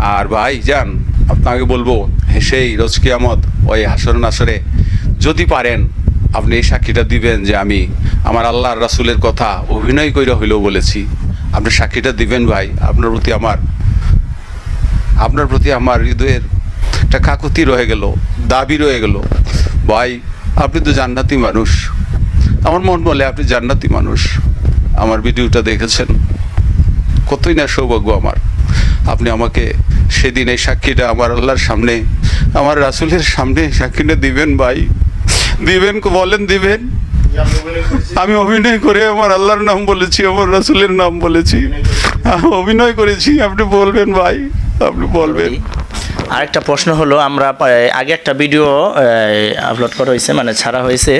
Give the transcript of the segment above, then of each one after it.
আর ভাই, যান, আপনাকে বলব, সেই রোজ কিয়ামত, ওই হাসর নাসরে যদি পারেন, আপনি এই সাক্ষীটা দিবেন যে আমি আমার আল্লাহর রাসুলের কথা অভিনয় করে হইলেও বলেছি। আপনি সাক্ষীটা দিবেন ভাই, আপনার প্রতি আমার, আপনার প্রতি আমার হৃদয়ের একটা কাকুতি রয়ে গেল, দাবি রয়ে গেল। ভাই, আপনি তো জান্নাতি মানুষ। আমার মন বলে আপনি জান্নাতি মানুষ। আমার ভিডিওটা দেখেছেন। কতই না সৌভাগ্য আমার। আপনি আমাকে সেদিন এই সাক্ষীটা আমার আল্লাহর সামনে, আমার রাসুলের সামনে সাক্ষীটা দিবেন ভাই। দিবেন বলেন দিবেন। আমি অভিনয় করে আমার আল্লাহর নাম বলেছি, আমার রাসুলের নাম বলেছি। অভিনয় করেছি, আপনি বলবেন ভাই, আপনি বলবেন। আরেকটা প্রশ্ন হলো, আমরা আগে একটা ভিডিও আপলোড করা হয়েছে মানে ছাড়া হয়েছে।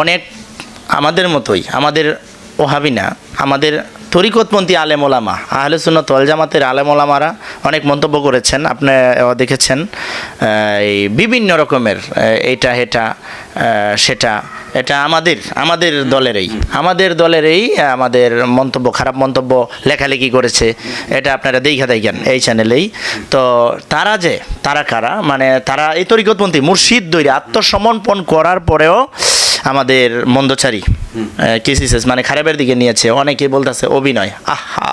অনেক আমাদের মতোই, আমাদের ওহাবি না, আমাদের তরিকতপন্থী আলেম ওলামা আহলে সুন্নত ওয়াল জামাতের আলেম ওলামারা অনেক মন্তব্য করেছেন, আপনি দেখেছেন এই বিভিন্ন রকমের এটা, হেটা সেটা, এটা আমাদের আমাদের দলেরই আমাদের দলেরই আমাদের মন্তব্য, খারাপ মন্তব্য লেখালেখি করেছে, এটা আপনারা দেখা দেখেন এই চ্যানেলেই। তো তারা যে, তারা কারা? মানে তারা এই তরিকতপন্থী, মুর্শিদ দৈরে আত্মসমর্পণ করার পরেও আমাদের মন্দচারী কেসিসেস মানে খারাপের দিকে নিয়েছে। অনেকে বলতেছে অভিনয়। আহা!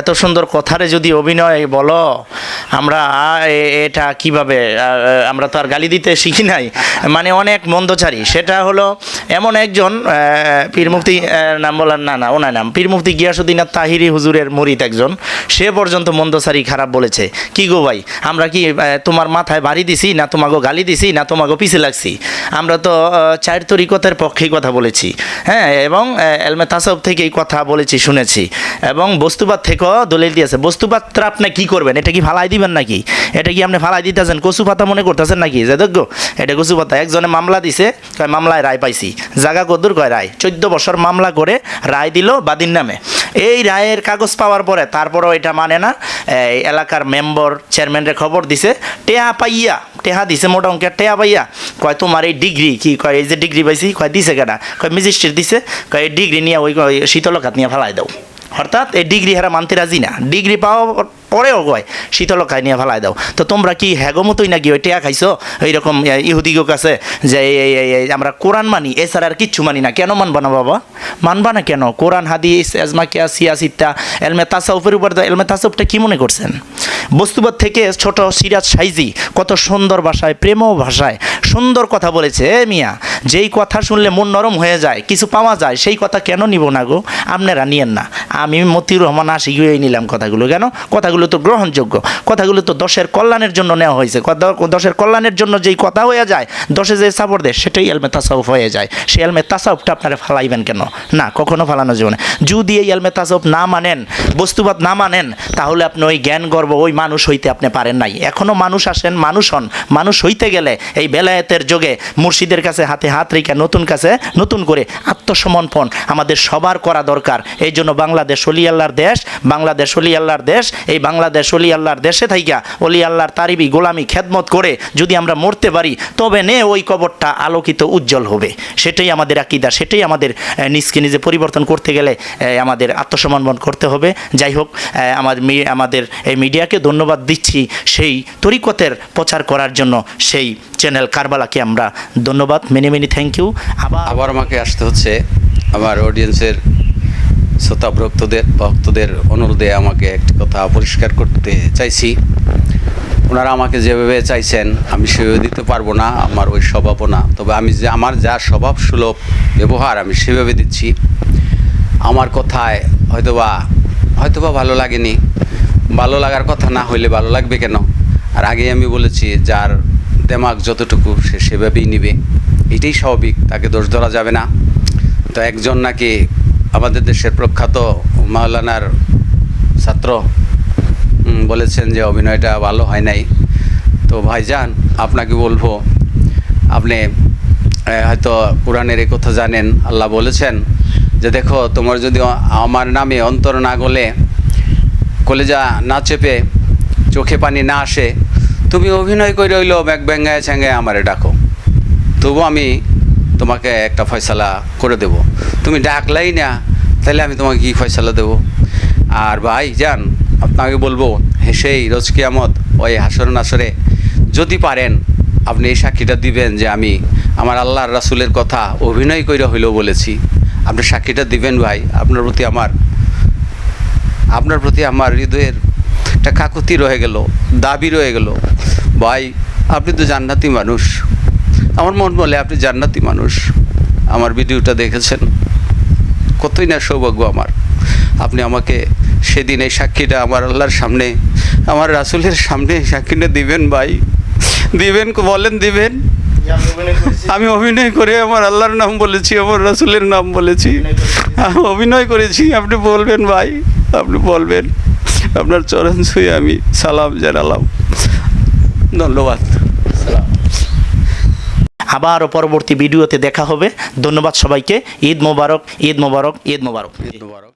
এত সুন্দর কথারে যদি অভিনয় বলো আমরা এটা কীভাবে আমরা তো আর গালি দিতে শিখি নাই। মানে অনেক মন্দচারী। সেটা হলো এমন একজন আহ, পীর মুফতি নাম বলার না না ওনার নাম পীর মুফতি গিয়াসুদ্দিন আর তাহিরি হুজুরের মুরিদ একজন। সে পর্যন্ত মন্দচারী খারাপ বলেছে। কি গো ভাই আমরা কি তোমার মাথায় বাড়ি দিছি না তোমাকে গালি দিছি না তোমাকে পিছে লাগছি? আমরা তো চার তরিকতের পক্ষেই কথা বলেছি। হ্যাঁ এবং এলমে তাসব থেকেই কথা বলেছি শুনেছি। এবং বস্তুবাদ দলিল দিয়েছে বস্তুবাদটা আপনি কি করবেন? এটা কি ফালাই দিবেন নাকি? এটা কি আপনি ফালাই দিতেছেন? কচু পাতা মনে করতেছেন নাকি? যে দেখো, এটা কচু পাতা। একজনে মামলা দিছে, কয়, মামলায় রায় পাইছি। জাগা কদ্দুর কয়, রায়। চোদ্দ বছর মামলা করে রায় দিল বাদীর নামে। এই রায়ের কাগজ পাওয়ার পরে তারপরও এটা মানে না এই এলাকার মেম্বর, চেয়ারম্যানরে খবর দিছে, টেহা পাইয়া, টেহা দিছে মোটা অঙ্কের, টেহা পাইয়া। কয়, তোমার এই ডিগ্রি কি? কয়, এই যে ডিগ্রি পাইছি। কয়, দিছে কেনা কয় ম্যাজিস্ট্রেট দিছে। কয়, এই ডিগ্রি নিয়ে ওই ওই শীতলকাত নিয়ে ফেলাই দাও। অর্থাৎ এই ডিগ্রি হারা মানতে রাজি না। ডিগ্রি পাওয়া পরেও কয় শীতলকায় নিয়ে ফেলাই দাও। তো তোমরা কি হ্যাগো মতোই নাকি ওই টেয়া খাইছো? এইরকম ইহুদিগো কাছে যে আমরা কোরআন মানি, এছাড়া আর কিচ্ছু মানি না। কেন মানবা না বাবা? মানবা না কেন? কোরআন, হাদিস এজমা কিয়া সিয়া, সিত্তা, এলমে তাসাউফের উপর এলমে তাসাউফটা কি মনে করছেন? বস্তুবাদ থেকে ছোট সিরাজ সাইজি কত সুন্দর ভাষায় প্রেম ভাষায় সুন্দর কথা বলেছে মিয়া। যেই কথা শুনলে মন নরম হয়ে যায়, কিছু পাওয়া যায়, সেই কথা কেন নিব না গো? আপনারা নিয়েন না। আমি মতিউর রহমান আশিকিয়ে নিলাম কথাগুলো। কেন? কথাগুলো তো গ্রহণযোগ্য। কথাগুলো তো দশের কল্যাণের জন্য নেওয়া হয়েছে। দশের কল্যাণের জন্য যেই কথা হয়ে যায়, দশে যে সাপোর্ট দেয়, সেটাই এলমে তাসাউফ হয়ে যায়। সেই এলমে তাসাউফটা আপনারা ফালাইবেন কেন? না, কখনো ফালানো যাবে না। যদি এই এলমে তাসাউফ না মানেন, বস্তুবাদ না মানেন, তাহলে আপনি ওই জ্ঞান গর্ব, ওই মানুষ হইতে আপনি পারেন নাই। এখনও মানুষ আসেন, মানুষ হন। মানুষ হইতে গেলে এই বেলায়েতের যোগে মুর্শিদের কাছে হাতে হাত রেখে নতুন কাছে নতুন করে আত্মসমর্পণ আমাদের সবার করা দরকার। এই জন্য বাংলাদেশ অলি আল্লাহর দেশ, বাংলাদেশ অলি আল্লাহর দেশ, এই বাংলাদেশ অলি আল্লাহর দেশে থাইকা অলি আল্লাহর তারিবি গোলামি খেদমত করে যদি আমরা মরতে পারি, তবে নে ওই কবরটা আলোকিত উজ্জ্বল হবে। সেটাই আমাদের আকিদা, সেটাই আমাদের নিজকে নিজে পরিবর্তন করতে গেলে আমাদের আত্মসমর্পণ করতে হবে। যাই হোক আমার আমাদের এই মিডিয়াকে ধন্যবাদ দিচ্ছি সেই তরিকতের প্রচার করার জন্য সেই চ্যানেল কারবালাকে আমরা ধন্যবাদ মেনে মেনি থ্যাংক ইউ আবার আবার আমাকে আসতে হচ্ছে। আমার অডিয়েন্সের শ্রোতা ভক্তদের ভক্তদের অনুরোধে আমাকে একটি কথা পরিষ্কার করতে চাইছি। ওনারা আমাকে যেভাবে চাইছেন, আমি সেভাবে দিতে পারব না, আমার ওই স্বভাবও না তবে আমি যে আমার যা স্বভাব সুলভ ব্যবহার আমি সেভাবে দিচ্ছি। আমার কথায় হয়তোবা হয়তোবা ভালো লাগেনি। ভালো লাগার কথা না হইলে ভালো লাগবে কেন? আর আগে আমি বলেছি, যার দেমাগ যতটুকু, সে সেভাবেই নিবে। এটাই স্বাভাবিক, তাকে দোষ ধরা যাবে না। তো একজন নাকি আমাদের দেশের প্রখ্যাত মাওলানার ছাত্র বলেছেন যে অভিনয়টা ভালো হয় নাই। তো ভাইজান, আপনাকে বলব, আপনি হয়তো কোরআনের এই কথা জানেন, আল্লাহ বলেছেন যে দেখো, তোমার যদি আমার নামে অন্তর না গলে, কলেজা না চেপে, চোখে পানি না আসে, তুমি অভিনয় করে হইল ব্যাগ ব্যাঙ্গায় ছ্যাঙ্গায় আমারে ডাকো। তবু আমি তোমাকে একটা ফয়সালা করে দেব। তুমি ডাকলাই না, তাহলে আমি তোমাকে কি ফয়সালা দেব? আর ভাই যান আপনাকে বলব সেই রোজ কিয়ামত, ওই হাসর নাসরে, যদি পারেন, আপনি এই সাক্ষীটা দিবেন যে আমি আমার আল্লাহর রাসুলের কথা অভিনয় করে হইলেও বলেছি। আপনি সাক্ষীটা দিবেন ভাই, আপনার প্রতি আমার, আপনার প্রতি আমার হৃদয়ের একটা কাকুতি রয়ে গেল, দাবি রয়ে গেল। ভাই, আপনি তো জান্নাতি মানুষ। আমার মন বলে আপনি জান্নাতি মানুষ। আমার ভিডিওটা দেখেছেন। কতই না সৌভাগ্য আমার। আপনি আমাকে সেদিন এই সাক্ষীটা আমার আল্লাহর সামনে, আমার রাসুলের সামনে এই সাক্ষীটা দিবেন ভাই। দিবেন বলেন দিবেন। আমি অভিনয় করে আমার আল্লাহর নাম বলেছি, আমার রাসুলের নাম বলেছি। অভিনয় করেছি, আপনি বলবেন ভাই, আপনি বলবেন। আপনার চরণ ছুঁয়ে আমি সালাম জানালাম। ধন্যবাদ। আবারও পরবর্তী ভিডিওতে দেখা হবে। ধন্যবাদ সবাইকে। ঈদ মোবারক ঈদ মোবারক ঈদ মোবারক, ঈদ মুবারক।